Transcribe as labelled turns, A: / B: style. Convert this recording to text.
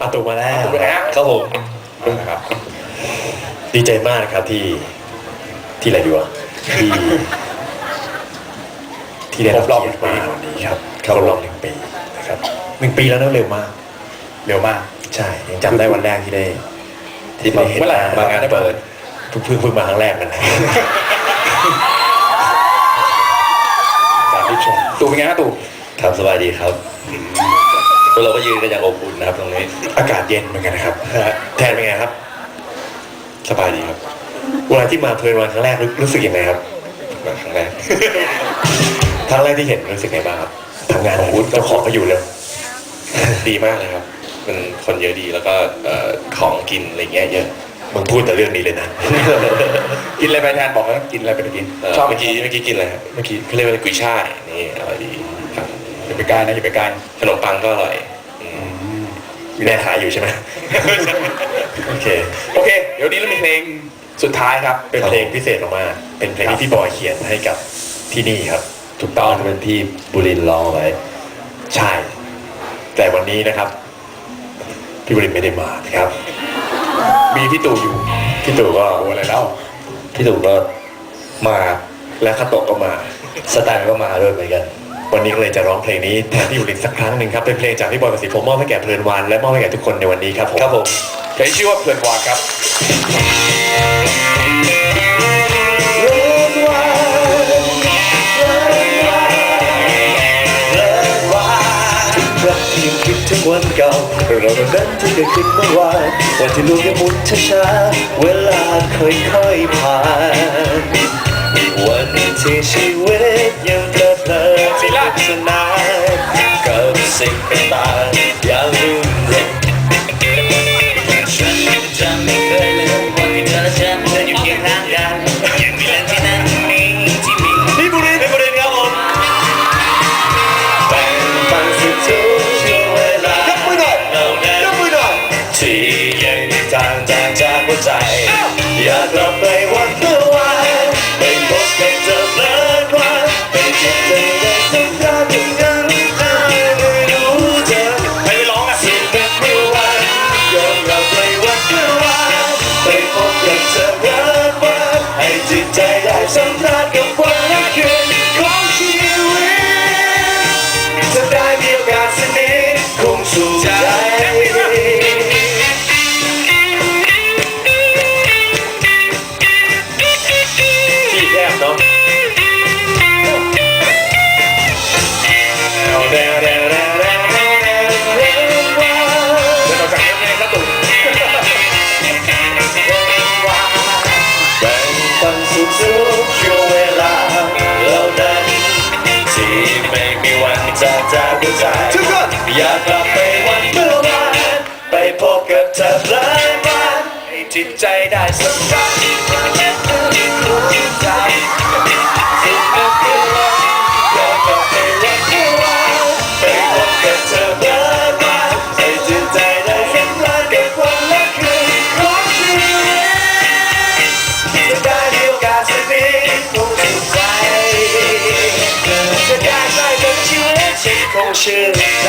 A: อาตูมาแล้ว
B: ถูกไหมฮะ
A: ครับผม
B: นะครับ
A: ดีใจมากนะครับที่ที่อะไรดีวะที่ที่ได้รับเกียรติมาวันนี้ครับครบรอบหนึ่งปีนะครับหนึ่งปีแล้วนะเร็วมาก
B: เร็วมาก
A: ใช่ยังจำได้วันแรกที่ได้ ที่ได้เห็น
B: เมื่อไหร่มางานได้เปิด
A: เพิ่งเพิ่งเพิ่งมาครั้งแรกนั่นแหละสามที่ชม
B: ตู่เป็นไงฮะตู่
C: ครับสบายดีครับพ วกเราก็ยืนกันอย่างอบอุ่นนะครับ ตรงนี้
A: อากาศเย็นเหมือนกันนะครับ แทนเป็นไงครับ
C: สบายดีครับ
A: เวลาที่มาเพลินวันครั้งแรกรู้รู้สึกยังไงครับ
C: มาครั้งแรก
A: ครั้งแรกที่เห็นรู้สึกไงบ้างครับทำงานของวุฒิเจ้าของก็อยู่เลย
C: ดีมากเลยครับ มันคนเยอะดีแล้วก็เอ่อของกินอะไรเงี้ยเยอะ
A: มึงพูดแต่เรื่องนี้เลยนะ
B: กินอะไรไปแทนบอกแล้วกินอะไรไปกิน
C: เอ่อ
B: ชอบ
C: เมื่อกี้เมื่อกี้กินอะไรครับเมื่อกี้เขาเรียกว่ากุยช่ายนี่อร่อยดีครับ
B: อย่าไปใกล้นะอย่าไปใกล้
C: ขนมปังก็อร่อยอืม
A: มีแม่ขายอยู่ใช่ไหม โอเค
B: โอเค เดี๋ยวนี้เรามีเพลงสุดท้ายครับ
A: เป็นเพลงพิเศษมากๆเป็นเพลง
B: ครับ
A: ที่พี่บอยเขียนให้กับที่นี่ครับ
B: ถูกต้อง
C: เป็นพี่บุรินทร์ร้องเอาไว้
A: ใช่ แต่วันนี้นะครับ พี่บรินไม่ได้มานะครับ
B: มีพี่ตู่อยู่
A: พี่ตู่ก็
B: โอ้อะไรแล้ว
C: พี่ตู่ก็มา
A: และคาโตะก็มา
C: สแตนก็มาด้วยเหมือนกัน
A: วันนี้ก็เลยจะร้องเพลงนี้แทนพี่บรินสักครั้งหนึ่งครับเป็นเพลงจากพี่บอยประสิทธิ์ผมมอบให้แก่เพลินวานและมอบให้แก่ทุกคนในวันนี้ครับผม
C: ครับผม
B: เพลงชื่อว่าเพลินวานครับ
A: รักที่ยังคิดถึงวันเก่าเราเดินที่เคยคิดเมื่อวานวันที่ลูกยังหมุนช้าๆเวลาค่อยๆผ่านวันที่ชีวิต กับสิ่งต่างๆอย่างรื่ ที่แค
D: บเนาะแดวแดวแดวแดวแดวแดวแดวเดี๋ยวเราจากเพ
A: ลงครับตู่แบ่งปันสุขทุกช่วงเวลาเห
D: ล่านั้น
A: ที่ไม่มีวันจะจากหัวใจ อยากกลับ กิดจากหลายวันให้จิตใจได้สัมแต่งนั้น
B: คือ
A: ลมเเล็กไม่านให้จิตใจได้สัมผัสกความรักคือของชีวิตจะได้มีโกาสสักนิด
B: ค
A: งถูกใจจะได้ใช้กับชีวิตฉันคงชื่นใจ